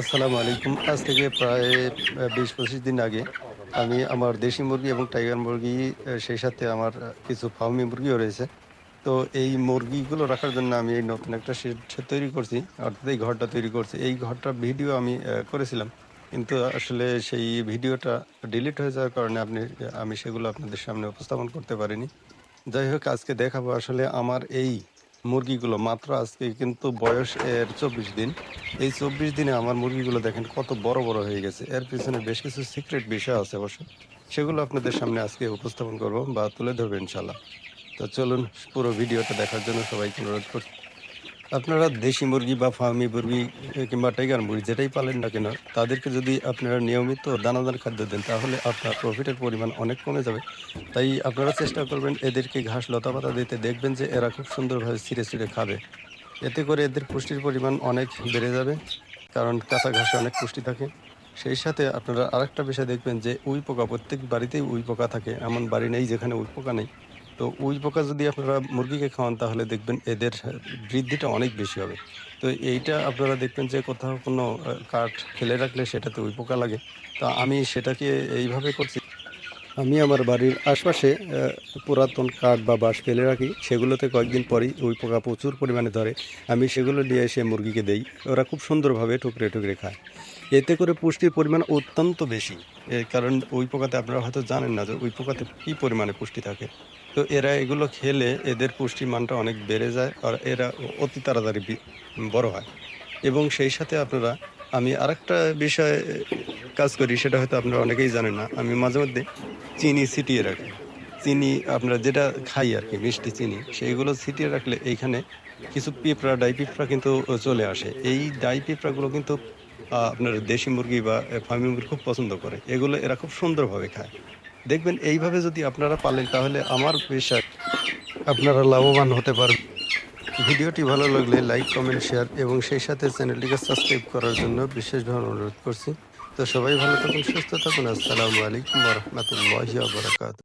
আসসালামু আলাইকুম। আজ থেকে প্রায় বিশ পঁচিশ দিন আগে আমি আমার দেশি মুরগি এবং টাইগার মুরগি সেই সাথে আমার কিছু ফার্মি মুরগিও রয়েছে। তো এই মুরগিগুলো রাখার জন্য আমি এই নতুন একটা শেড তৈরি করছি, অর্থাৎ এই ঘরটা তৈরি করছি। এই ঘরটার ভিডিও আমি করেছিলাম, কিন্তু আসলে সেই ভিডিওটা ডিলিট হয়ে যাওয়ার কারণে আপনি, আমি সেগুলো আপনাদের সামনে উপস্থাপন করতে পারিনি। যাই হোক, আজকে দেখাবো আসলে আমার এই মুরগিগুলো মাত্র আজকে কিন্তু বয়স এর চব্বিশ দিন। এই চব্বিশ দিনে আমার মুরগিগুলো দেখেন কত বড় বড় হয়ে গেছে। এর পিছনে বেশ কিছু সিক্রেট বিষয় আছে অবশ্য। সেগুলো আপনাদের সামনে আজকে উপস্থাপন করব বা তুলে ধরবো ইনশাল্লাহ তো চলুন পুরো ভিডিওটা দেখার জন্য সবাইকে অনুরোধ করছি আপনারা দেশি মুরগি বা ফার্মি মুরগি কিংবা টাইগার মুরগি যেটাই পালেন না কেন, তাদেরকে যদি আপনারা নিয়মিত দানাদার খাদ্য দেন, তাহলে আপনার প্রফিটের পরিমাণ অনেক কমে যাবে। তাই আপনারা চেষ্টা করবেন এদেরকে ঘাস লতা পাতা দিতে। দেখবেন যে এরা খুব সুন্দরভাবে ছিঁড়ে ছিঁড়ে খাবে। এতে করে এদের পুষ্টির পরিমাণ অনেক বেড়ে যাবে, কারণ কাঁচা ঘাসে অনেক পুষ্টি থাকে। সেই সাথে আপনারা আরেকটা বিষয় দেখবেন যে উই পোকা, প্রত্যেক বাড়িতেই উই পোকা থাকে। এমন বাড়ি নেই যেখানে উই পোকা নেই। তো উই পোকা যদি আপনারা মুরগিকে খাওয়ান, তাহলে দেখবেন এদের বৃদ্ধিটা অনেক বেশি হবে। তো এইটা আপনারা দেখবেন যে কোথাও কোনো কাঠ ফেলে রাখলে সেটাতে উই পোকা লাগে। তা আমি সেটাকে এইভাবে করছি। আমি আমার বাড়ির আশপাশে পুরাতন কাঠ বা বাঁশ ফেলে রাখি। সেগুলোতে কয়েকদিন পরেই ওই পোকা প্রচুর পরিমাণে ধরে। আমি সেগুলো নিয়ে এসে মুরগিকে দেই। ওরা খুব সুন্দরভাবে টুকরে টুকরে খায়। এতে করে পুষ্টির পরিমাণ অত্যন্ত বেশি। এর কারণ ওই পোকাতে আপনারা হয়তো জানেন না যে ওই পোকাতে কী পরিমাণে পুষ্টি থাকে। তো এরা এগুলো খেলে এদের পুষ্টির মানটা অনেক বেড়ে যায় আর এরা অতি তাড়াতাড়ি বড় হয়। এবং সেই সাথে আপনারা, আমি আরেকটা বিষয়ে কাজ করি, সেটা হয়তো আপনারা অনেকেই জানেন না, আমি মাঝে মধ্যে চিনি ছিটিয়ে রাখি। চিনি আপনারা যেটা খাই আর কি, মিষ্টি চিনি, সেইগুলো ছিটিয়ে রাখলে এইখানে কিছু পিঁপড়া, ডাই পিঁপড়া কিন্তু চলে আসে। এই ডাই পিঁপড়াগুলো কিন্তু আপনার দেশি মুরগি বা ফার্মি মুরগি খুব পছন্দ করে। এগুলো এরা খুব সুন্দরভাবে খায়। দেখবেন এইভাবে যদি আপনারা পালেন, তাহলে আমার বিশ্বাস আপনারা লাভবান হতে পারবেন। ভিডিওটি ভালো লাগলে লাইক, কমেন্ট, শেয়ার এবং সেই সাথে চ্যানেলটিকে সাবস্ক্রাইব করার জন্য বিশেষভাবে অনুরোধ করছি। তো সবাই ভালো থাকুন, সুস্থ থাকুন। আসসালামু আলাইকুম রহমতুল্লাহ বারকাত